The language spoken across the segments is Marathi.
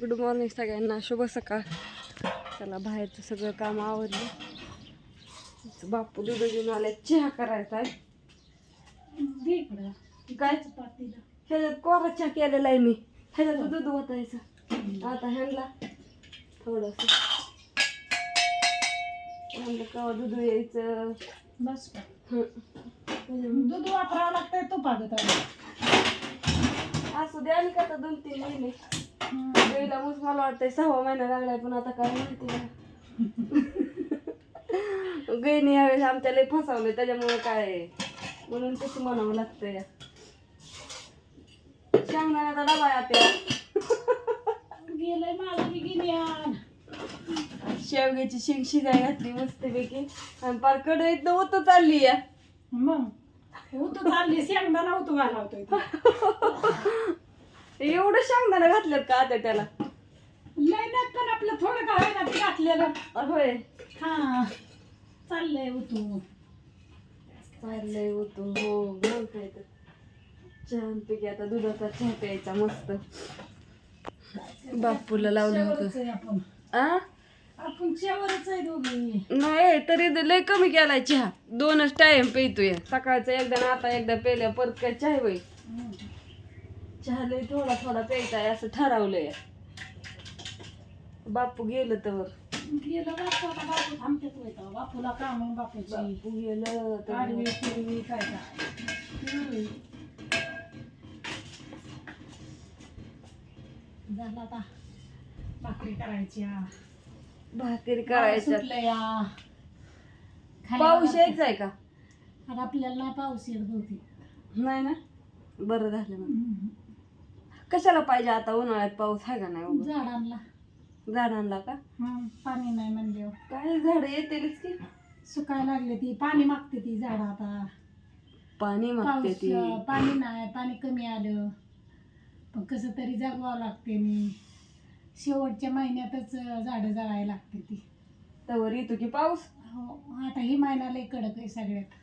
गुड मॉर्निंग सगळ्यांना. शुभ सकाळ. चला बाहेरचं सगळं काम आवडलं बापू दूध घेऊन आले. चहा करायचा आहे. काय ह्याच्यात कोरा चहा केलेला आहे मी. ह्याच्यात दूध ओतायचं. आता ह्यांना थोडस. ह्यांना कवा दूध यायचं? बस का? हं. दूध वापरावं लागतंय तो पागत असू दे आणि का दोन तीन महिने मग मला वाटतंय सहा महिना लागलाय पण आता काय माहिती गईने यावेळेस आमच्या लय फसवले त्याच्यामुळे काय म्हणून तसं म्हणावं लागतंय. शेंगदाण्याचा डबा आहे आता गेलंय मला बी गिन्यान शेवग्याची शेंग शिजाय घातली मस्तपैकी. आणि पार कडईत होत चालली या मग? उतू चालली शेंगदाणा उतू घालावतोय. एवढं शेंगदाणा घातल्यात का आता त्याला? लय नाही पण आपलं थोडं का होईना ते घातलेलं. होय. हा चाललंय उतू चाललंय होतो हो काय तर. छानपैकी आता दुधाचा चहा प्यायचा मस्त. बापूला लावलं होतं. आपण. आ? आपण शेवरच आहे दोघी. नाही तरी ते लय कमी केलाय चहा. दोनच टाइम पितोय. सकाळचं एकदा आणि आता एकदा पेल्या परत काय चहा बाई चहा लय थोडा थोडा प्यायचा आहे असं ठरवलंय. बापू गेलं तर. गेलं बापू आता बापू थांबतेच होता बापूला काम आहे बापूची. बापू गेलं तर. आडवी फिरवी काय काय. हम्म. झालं आता. भाकरी करायच्या भाकरी पाऊस बघा. यायचाय का? आता आपल्याला नाही पाऊस येत बहुतेक नाही ना? बरं झालं मग. कशाला पाहिजे आता उन्हाळ्यात पाऊस आहे का नाही? झाडांना. झाडांना का? हं, पाणी नाही म्हणल्यावर काय झाड येतेच की. सुकायला लागले ती पाणी मागते ती झाड आता. पाणी मागते पाऊस ती. अं, पाणी नाही पाणी कमी आलं. पण कसं तरी जगवावं लागते मी. शेवटच्या महिन्यातच अं, झाडं जळायला लागते ती. तवर येतो की पाऊस? हो आता ही महिना लय कडक आहे सगळ्यात.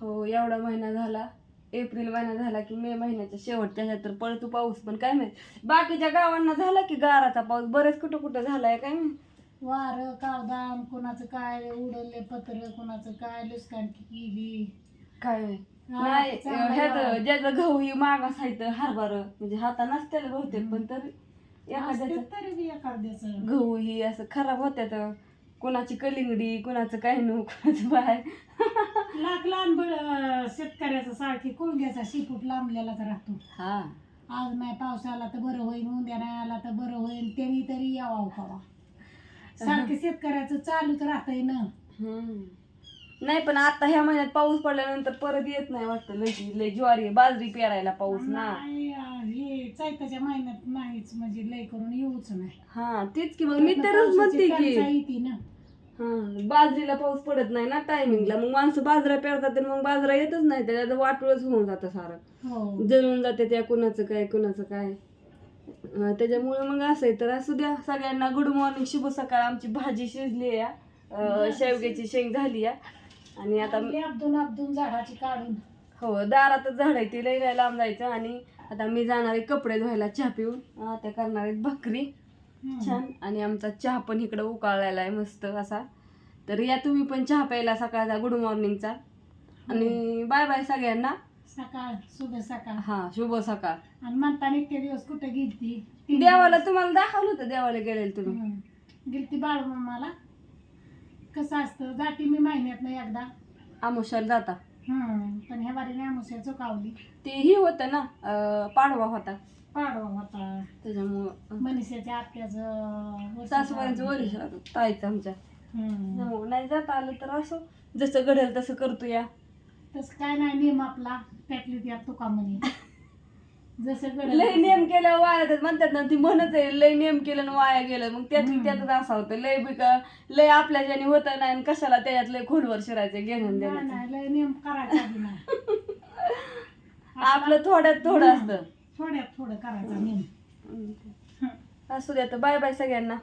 हो एवढा महिना झाला. एप्रिल महिना झाला की मे महिन्याच्या शेवटच्या तर पळतो पाऊस. पण काय माहीत बाकीच्या गावांना झाला की गाराचा पाऊस. बरेच कुठं कुठं झालाय काय माहीत? वारं कावदान कोणाचं काय उडवले पत्र कोणाचं काय लुसकान केली. काय माहीत. हा, नाही चांगलं ह्याचं. ज्याचं गहू ही मागास आहे तर हरभर. म्हणजे हाता नसत्याला बहुतेक पण तर एखाद्याचं तरी बी एखाद्याचं. गहू ही असं खराब होत्यात कोणाची कलिंगडी कोणाचं काय नु कोणाचं बाय. लाख लहान बळ शेतकऱ्याचा सारखी कोंग्याचा शिपूट लांबलेलाच राहतो. हा. आज नाही पाऊस आला तर बरं होईल उद्या नाही आला तर बरं होईल त्यांनी तरी यावं खावा सारखं शेतकऱ्याचं चालूच राहतंय ना. हम्म. नाही पण आता ह्या महिन्यात पाऊस पडल्यानंतर परत येत नाही वाटतं. लय लय ज्वारी बाजरी पेरायला पाऊस ना. नाही, हे चैताच्या महिन्यात नाहीच म्हणजे लय करून येऊच नाही. हा तेच की मग मी तरच म्हणते की टंचाई हा बाजरीला पाऊस पडत नाही ना टायमिंगला मग माणसं बाजरा पेरतात आणि मग बाजरा येतच नाही त्याच्यात वाटूळच होऊन जातं सारं. हो. जळून जाते त्या कुणाचं काय कुणाचं काय. त्याच्यामुळे मग असं तर असू द्या. सगळ्यांना गुड मॉर्निंग शुभ सकाळ. आमची भाजी शिजली या शेवग्याची शेंग झाली या आणि आता आपली आपदून आपदून झाडाची काढून. हो दारातच झाड आहे ती लई लांब जायचं. आणि आता मी जाणार आहे कपडे धुवायला चहा पिऊन. त्या करणार आहेत भाकरी. छान. आणि आमचा चहा पण इकडं उकाळलेला आहे मस्त असा. तर या तुम्ही पण चहा प्यायला सकाळचा गुड मॉर्निंगचा आणि बाय बाय सगळ्यांना. सकाळ शुभ सकाळ. हा शुभ सकाळ. आणि म्हणताना इतके दिवस कुठे गेलती? देवाला तुम्हाला दाखवलं होतं देवाला गेलेलं तुम्ही. गेलती बाळूमामाला. कसं असतं? जाती मी महिन्यात नाही एकदा. आमुष्याला जाता. हम्म. पण ह्या बारीने आमुष्या चुकावली ते ही होतं ना अं, पाडवा होता. पाडवा होता. त्याच्यामुळं मनीषाच्या आत्याचं वर्ष सासूबाईंचं झालं. वरिष्ठ राहतं, ताईचं आमच्या. हम्म. त्यामुळं नाही जाता आलं तर असं जसं घडेल तसं करतो या तसं काय नाही नेम आपला. त्यातली त्यात तुका म्हणे. जसं लय नेम केलं वाया म्हणतात ना ती म्हणत आहे लय नेम केलं आणि वाया गेलं. मग त्यात. त्यातच असं होतं. लय बिका लय आपल्या ज्याने होतं नाही आणि कशाला त्याच्यात लय खोलवर शिरायचं घेणं नाही, नाही लय नेम करायचा बी नाही. आपलं थोड्यात थोडं असतं. थोड्यात थोडं करायचा नेम. असू द्या तर बाय बाय सगळ्यांना.